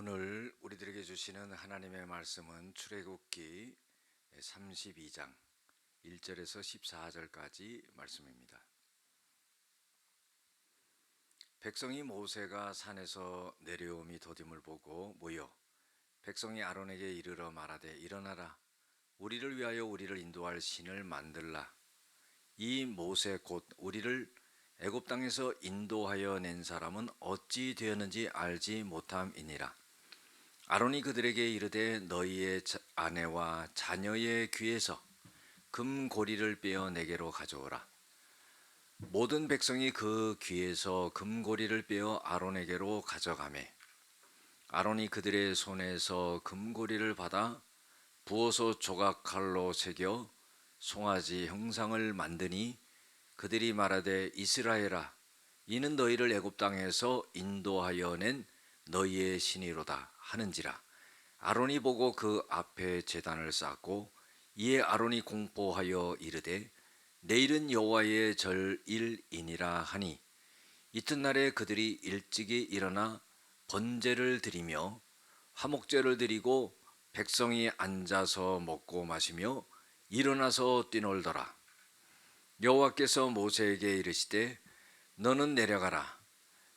오늘 우리들에게 주시는 하나님의 말씀은 출애굽기 32장 1절에서 14절까지 말씀입니다. 백성이 모세가 산에서 내려옴이 더딤을 보고 모여 백성이 아론에게 이르러 말하되 일어나라 우리를 위하여 우리를 인도할 신을 만들라 이 모세 곧 우리를 애굽 땅에서 인도하여 낸 사람은 어찌 되었는지 알지 못함이니라. 아론이 그들에게 이르되 너희의 자- 아내와 자녀의 귀에서 금고리를 빼어 내게로 가져오라. 모든 백성이 그 귀에서 금고리를 빼어 아론에게로 가져가매 아론이 그들의 손에서 금고리를 받아 부어서 조각칼로 새겨 송아지 형상을 만드니 그들이 말하되 이스라엘아 이는 너희를 애굽 땅에서 인도하여 낸 너희의 신이로다 하는지라. 아론이 보고 그 앞에 제단을 쌓고 이에 아론이 공포하여 이르되 내일은 여호와의 절일이니라 하니 이튿날에 그들이 일찍이 일어나 번제를 드리며 화목제를 드리고 백성이 앉아서 먹고 마시며 일어나서 뛰놀더라. 여호와께서 모세에게 이르시되 너는 내려가라.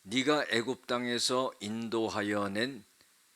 네가 애굽 땅에서 인도하여 낸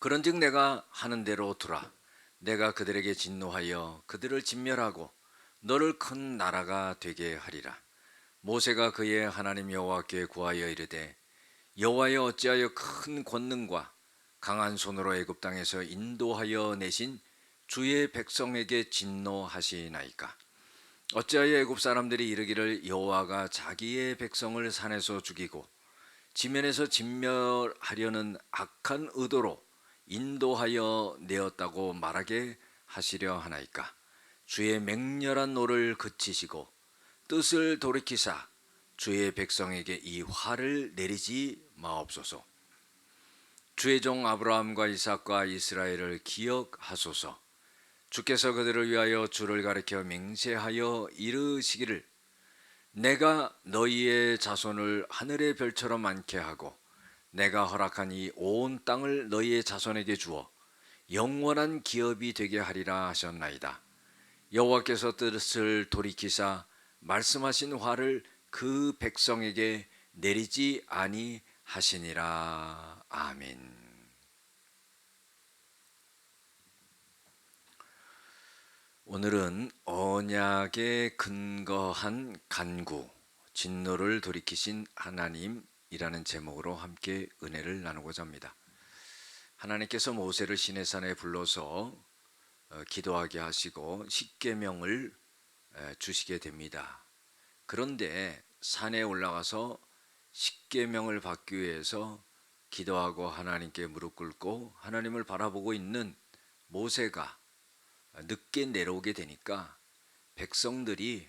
그런즉 내가 하는 대로 두라. 내가 그들에게 진노하여 그들을 진멸하고 너를 큰 나라가 되게 하리라. 모세가 그의 하나님 여호와께 구하여 이르되 여호와여 어찌하여 큰 권능과 강한 손으로 애굽 땅에서 인도하여 내신 주의 백성에게 진노하시나이까. 어찌하여 애굽 사람들이 이르기를 여호와가 자기의 백성을 산에서 죽이고 지면에서 진멸하려는 악한 의도로 인도하여 내었다고 말하게 하시려 하나이까? 주의 맹렬한 노를 그치시고 뜻을 돌이키사 주의 백성에게 이 화를 내리지 마옵소서. 주의 종 아브라함과 이삭과 이스라엘을 기억하소서. 주께서 그들을 위하여 주를 가리켜 맹세하여 이르시기를 내가 너희의 자손을 하늘의 별처럼 많게 하고 내가 허락한 이 온 땅을 너희의 자손에게 주어 영원한 기업이 되게 하리라 하셨나이다. 여호와께서 뜻을 돌이키사 말씀하신 화를 그 백성에게 내리지 아니하시니라. 아멘. 오늘은 언약에 근거한 간구, 진노를 돌이키신 하나님 이라는 제목으로 함께 은혜를 나누고자 합니다. 하나님께서 모세를 시내산에 불러서 어, 기도하게 하시고 십계명을 에, 주시게 됩니다. 그런데 산에 올라가서 십계명을 받기 위해서 기도하고 하나님께 무릎 꿇고 하나님을 바라보고 있는 모세가 늦게 내려오게 되니까 백성들이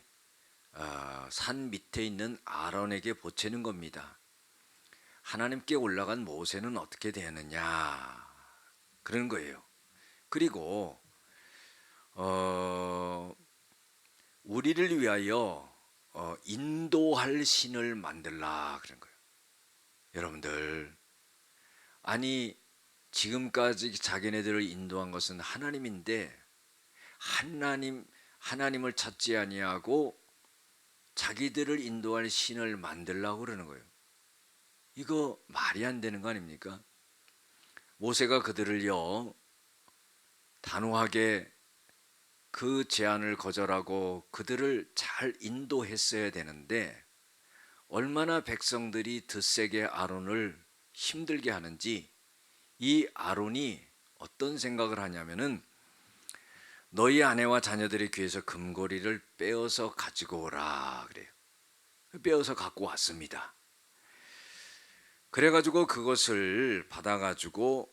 어, 산 밑에 있는 아론에게 보채는 겁니다. 하나님께 올라간 모세는 어떻게 되느냐 그런 거예요. 그리고 어, 우리를 위하여 어, 인도할 신을 만들라 그런 거예요. 여러분들 아니 지금까지 자기네들을 인도한 것은 하나님인데 하나님 하나님을 찾지 아니하고 자기들을 인도할 신을 만들라고 그러는 거예요. 이거 말이 안 되는 거 아닙니까? 모세가 그들을요 단호하게 그 제안을 거절하고 그들을 잘 인도했어야 되는데 얼마나 백성들이 드세게 아론을 힘들게 하는지 이 아론이 어떤 생각을 하냐면은 너희 아내와 자녀들의 귀에서 금고리를 빼어서 가지고 오라 그래요. 빼어서 갖고 왔습니다. 그래가지고 그것을 받아가지고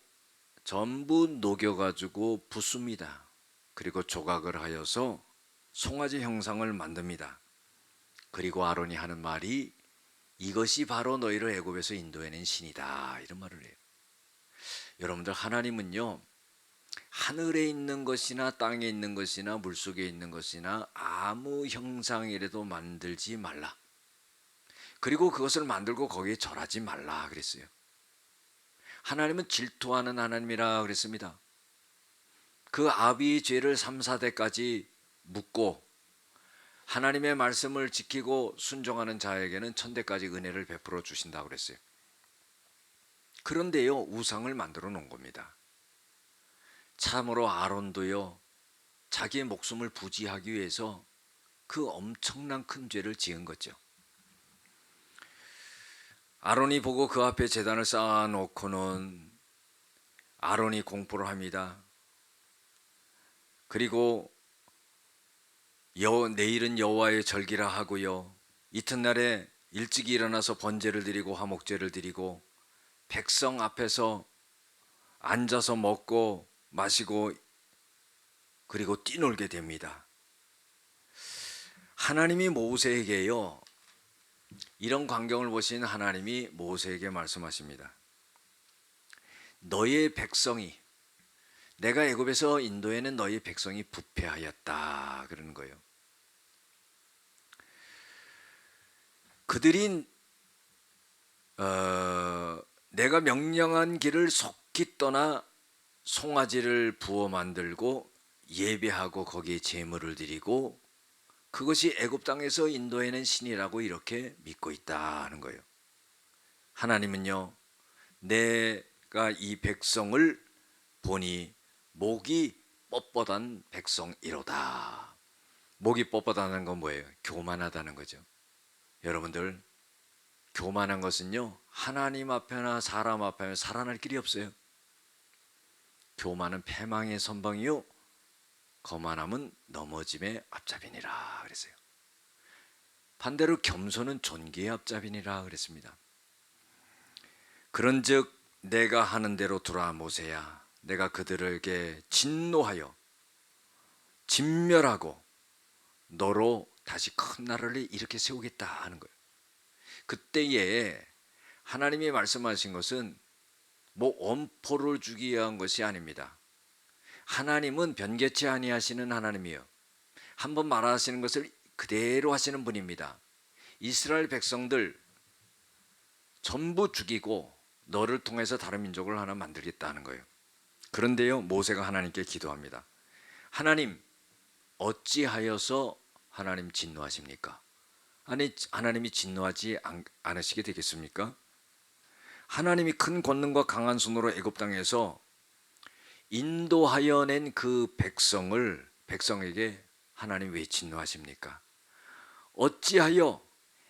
전부 녹여가지고 붓습니다. 그리고 조각을 하여서 송아지 형상을 만듭니다. 그리고 아론이 하는 말이 이것이 바로 너희를 애굽에서 인도해낸 신이다 이런 말을 해요. 여러분들 하나님은요 하늘에 있는 것이나 땅에 있는 것이나 물 속에 있는 것이나 아무 형상이라도 만들지 말라. 그리고 그것을 만들고 거기에 절하지 말라 그랬어요. 하나님은 질투하는 하나님이라 그랬습니다. 그 아비의 죄를 3, 4대까지 묻고 하나님의 말씀을 지키고 순종하는 자에게는 천대까지 은혜를 베풀어 주신다 그랬어요. 그런데요, 우상을 만들어 놓은 겁니다. 참으로 아론도요, 자기의 목숨을 부지하기 위해서 그 엄청난 큰 죄를 지은 거죠. 아론이 보고 그 앞에 재단을 쌓아놓고는 아론이 공포를 합니다. 그리고 여, 내일은 여호와의 절기라 하고요. 이튿날에 일찍 일어나서 번제를 드리고 화목제를 드리고 백성 앞에서 앉아서 먹고 마시고 그리고 뛰놀게 됩니다. 하나님이 모세에게요. 이런 광경을 보신 하나님이 모세에게 말씀하십니다. 너의 백성이 내가 애굽에서 인도에는 너희 백성이 부패하였다 그러는 거예요. 그들이 어, 내가 명령한 길을 속히 떠나 송아지를 부어 만들고 예배하고 거기에 제물을 드리고 그것이 애굽 땅에서 인도에는 신이라고 이렇게 믿고 있다는 거예요. 하나님은요, 내가 이 백성을 보니 목이 뻣뻣한 백성이로다. 목이 뻣뻣하다는 건 뭐예요? 교만하다는 거죠. 여러분들 교만한 것은요 하나님 앞에나 사람 앞에 살아날 길이 없어요. 교만은 패망의 선방이요 거만함은 넘어짐의 앞잡이니라 그랬어요. 반대로 겸손은 존귀의 앞잡이니라 그랬습니다. 그런즉 내가 하는 대로 두라 모세야 내가 그들에게 진노하여 진멸하고 너로 다시 큰 나라를 이렇게 세우겠다 하는 거예요. 그때에 하나님이 말씀하신 것은 뭐 엄포를 주기 위한 것이 아닙니다. 하나님은 변개치 아니하시는 하나님이요. 한 번 말하시는 것을 그대로 하시는 분입니다. 이스라엘 백성들 전부 죽이고 너를 통해서 다른 민족을 하나 만들겠다는 거예요. 그런데요, 모세가 하나님께 기도합니다. 하나님, 어찌하여서 하나님 진노하십니까? 아니, 하나님이 진노하지 않으시게 되겠습니까? 하나님이 큰 권능과 강한 손으로 애굽 땅에서 인도하여 낸 그 백성을 백성에게 하나님 왜 진노하십니까? 어찌하여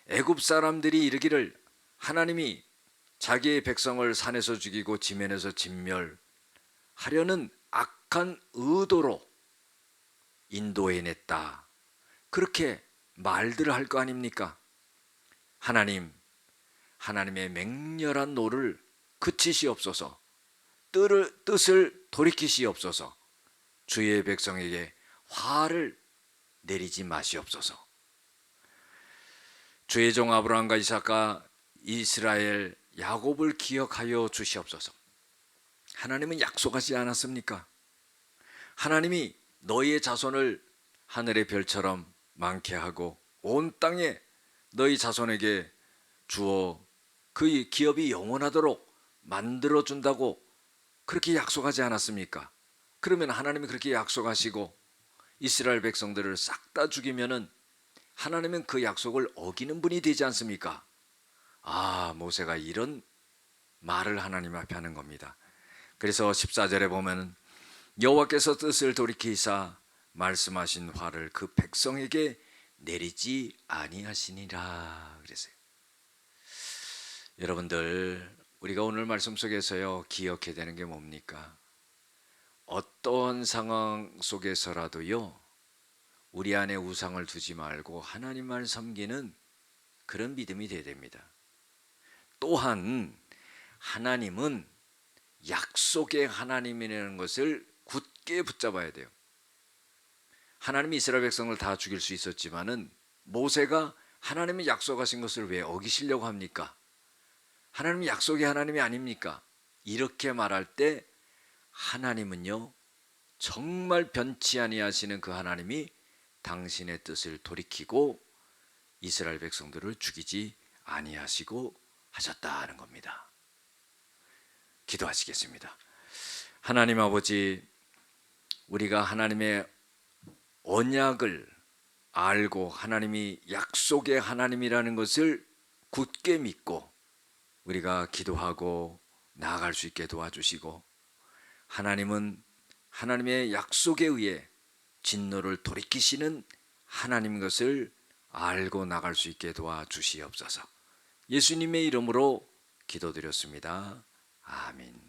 애굽 사람들이 이르기를 하나님이 자기의 백성을 산에서 죽이고 지면에서 진멸하려는 악한 의도로 인도해냈다. 그렇게 말들을 할 거 아닙니까? 하나님, 하나님의 맹렬한 노를 그치시옵소서. 뜻을, 뜻을 돌이키시옵소서. 주의 백성에게 화를 내리지 마시옵소서. 주의 종 아브라함과 이삭과 이스라엘 야곱을 기억하여 주시옵소서. 하나님은 약속하지 않았습니까? 하나님이 너희의 자손을 하늘의 별처럼 많게 하고 온 땅에 너희 자손에게 주어 그 기업이 영원하도록 만들어 준다고 그렇게 약속하지 않았습니까? 그러면 하나님이 그렇게 약속하시고 이스라엘 백성들을 싹 다 죽이면은 하나님은 그 약속을 어기는 분이 되지 않습니까? 아, 모세가 이런 말을 하나님 앞에 하는 겁니다. 그래서 14절에 보면은 여호와께서 뜻을 돌이키사 말씀하신 화를 그 백성에게 내리지 아니하시니라 그랬어요. 여러분들 우리가 오늘 말씀 속에서요 기억해야 되는 게 뭡니까? 어떤 상황 속에서라도요 우리 안에 우상을 두지 말고 하나님만 섬기는 그런 믿음이 되어야 됩니다. 또한 하나님은 약속의 하나님이라는 것을 굳게 붙잡아야 돼요. 하나님이 이스라엘 백성을 다 죽일 수 있었지만은 모세가 하나님이 약속하신 것을 왜 어기시려고 합니까? 하나님이 약속의 하나님이 아닙니까? 이렇게 말할 때 하나님은요 정말 변치 아니하시는 그 하나님이 당신의 뜻을 돌이키고 이스라엘 백성들을 죽이지 아니하시고 하셨다는 겁니다. 기도하시겠습니다. 하나님 아버지 우리가 하나님의 언약을 알고 하나님이 약속의 하나님이라는 것을 굳게 믿고 우리가 기도하고 나아갈 수 있게 도와주시고 하나님은 하나님의 약속에 의해 진노를 돌이키시는 하나님 것을 알고 나갈 수 있게 도와주시옵소서. 예수님의 이름으로 기도드렸습니다. 아멘.